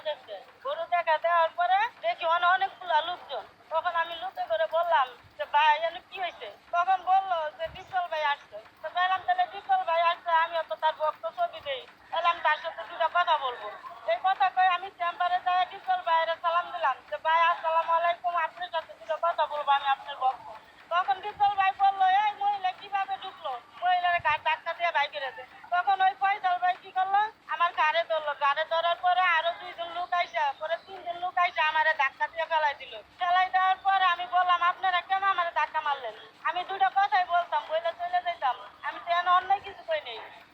গরু দেখতে গরু দেখা দেওয়ার পরে দেখি অনেক অনেকগুলো লোকজন। তখন আমি লুকে করে বললাম যে, ভাই, এনে কি হয়েছে? তখন বলল যে, বিশাল ভাই আসছে। তো বললাম, তাহলে বিশাল ভাই আসছে আমি অত তার বক্ত ছবি দেই। এলাম তার সাথে দুটো কথা বলব। এই কথা কয়ে আমি চেম্বারে যাই বিশাল ভাইয়ের সালাম দিলাম যে, ভাই, আসসালাম Okay.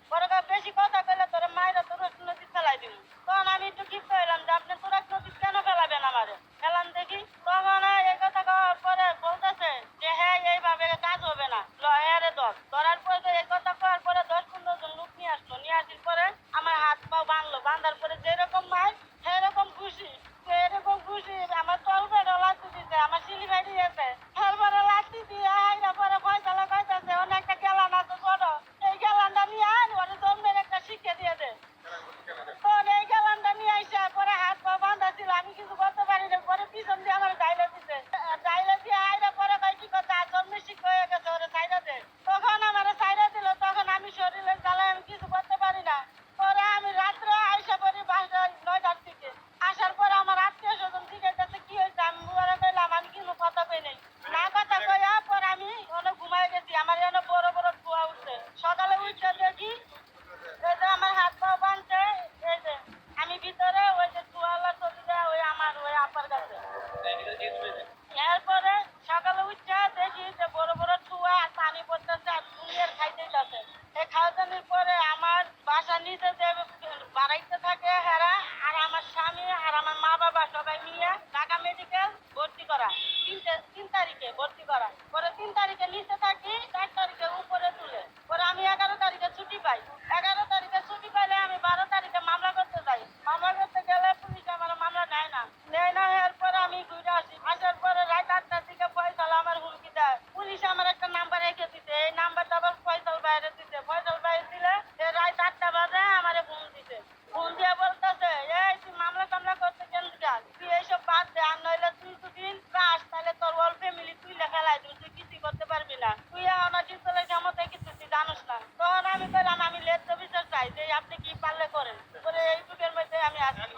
এরপরে সকালে উঠছে দেখি যে বড় বড় ঠুয়া পানি পড়তেছে আর দুনিয়ার খাইতে যাচ্ছে এই খাওয়ানোর পরে আমার বাসা নিতে যে বাড়াইতে থাকে হেরা, আর আমার স্বামী আর আমার মা বাবা সবাই নিয়ে ঢাকা মেডিকেল ভর্তি করা তিন তিন তারিখে ভর্তি করা। পরে তিন তারিখে নিচে আমি আমি লেট অফিসার চাই, যে আপনি কি পারলে করেন? করে এই যুগের মধ্যে আমি আসি।